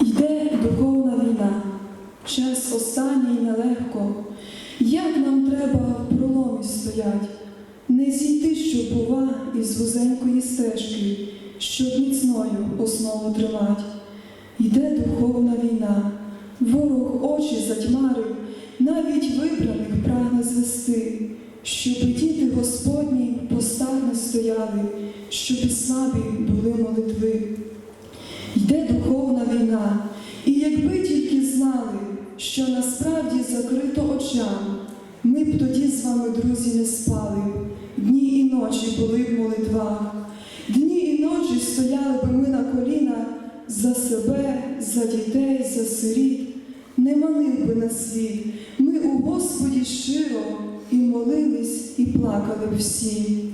Йде духовна війна, час останній нелегко. Як нам треба в проломі стоять, не зійти, що бува, із вузенької стежки, щоб міцною основу тримать. Йде духовна війна, ворог очі затьмарив, навіть вибраних прагне звести, щоб діти Господні постах не стояли, щоб і слабі були молитви. Війна, і якби тільки знали, що насправді закрито очам, ми б тоді з вами, друзі, не спали. Дні і ночі були б в молитвах, дні і ночі стояли б ми на колінах за себе, за дітей, за сиріт, не манив би на світ. Ми у Господі щиро і молились, і плакали б всі.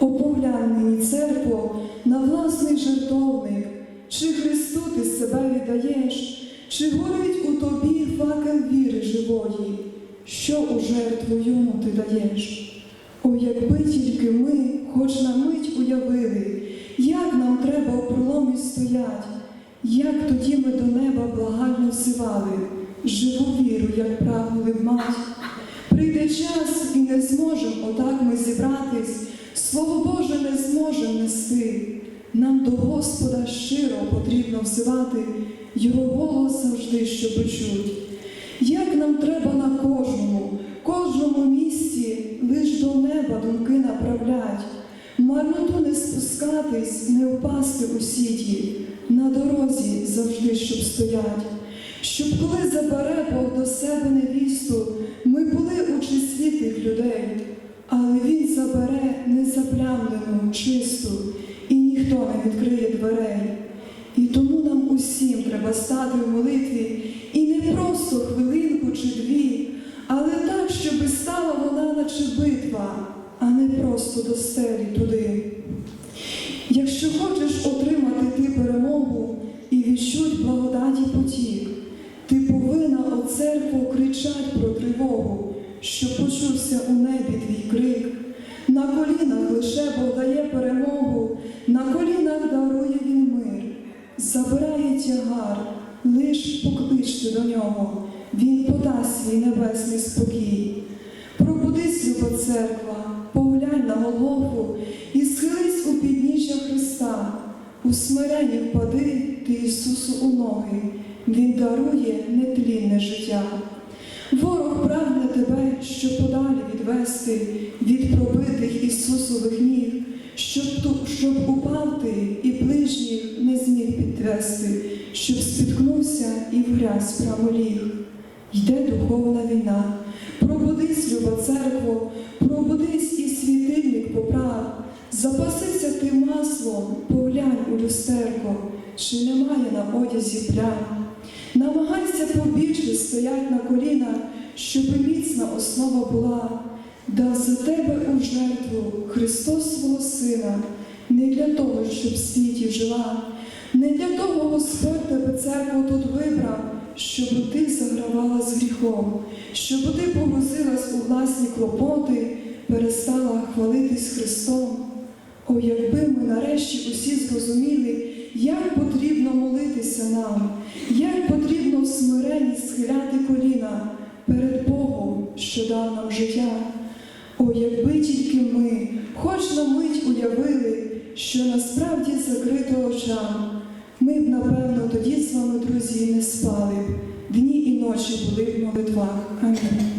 Опоглянь мені, церкво, на власний жертовник, чи Христу ти себе віддаєш, чи горить у тобі факел віри живої, що у жертву йому ти даєш? О, якби тільки ми, хоч на мить уявили, як нам треба у проломі стоять, як тоді ми до неба благально взивали, живу віру, як прагнули б мать. Прийде час і не зможем отак ми зібратись, Слово Боже не зможем нести. Нам до Господа щиро потрібно взивати, Його голос завжди, що почуть. Як нам треба на кожному, кожному місці лиш до неба думки направлять, марноту не спускатись, не впасти у сіті, на дорозі завжди, щоб стоять. Щоб коли забере Бог до себе невісту, ми були у числі тих людей, але Він забере незаплямлену, чисту, і ніхто не відкриє дверей. І тому нам усім треба стати в молитві, і не просто хвилинку чи дві, але так, щоби стала вона, наче битва, а не просто до стелі туди. Якщо хочеш отримати ти перемогу і відчуть благодаті потік, ти повинна о церкву кричать про тривогу, що почувся у небі твій крик. На колінах лише Бог дає перемогу, покличте до нього, він подасть свій небесний спокій. Пробудись, люба церква, поглянь на Голгофу і схились у підніжжя Христа. У смиренні впади ти Ісусу у ноги, Він дарує нетлінне життя. Ворог прагне тебе, щоб подалі відвести від пробитих Ісусових ніг, щоб, щоб упав ти і ближніх не зміг підвести, щоб спіткнувся і в грязь прямо ліг. Йде духовна війна. Пробудись, люба церкво, пробудись і світильник поправ. Запасися ти маслом, поглянь у люстерко, чи немає на одязі плям. Намагайся побільше стоять на колінах, щоб міцна основа була. Дав за тебе у жертву Христос свого Сина, не для того, щоб в світі жила, Господь тебе церкву тут вибрав, щоб ти загравала з гріхом, щоб ти погрузилась у власні клопоти, перестала хвалитись Христом. О, якби ми нарешті усі зрозуміли, як потрібно молитися нам, як потрібно в смиренні схиляти коліна перед Богом, що дав нам життя. О, якби тільки ми, хоч на мить уявили, що насправді закрито друзі, не спали, дні і ночі були в молитвах. Амінь.